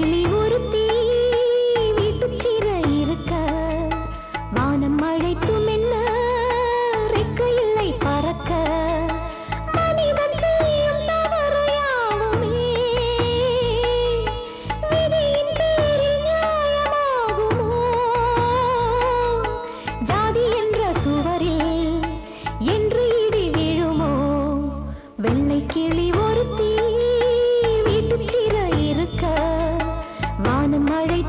கிளி ஒரு தீ வீட்டுச்சிற இருக்க. வானம் அழைத்தும் என்ன? ரெக்கையில்லை ஜாதி என்ற சுவரில் என்று இடி விழுமோ? வெள்ளை கிளி ஒரு தீ மழை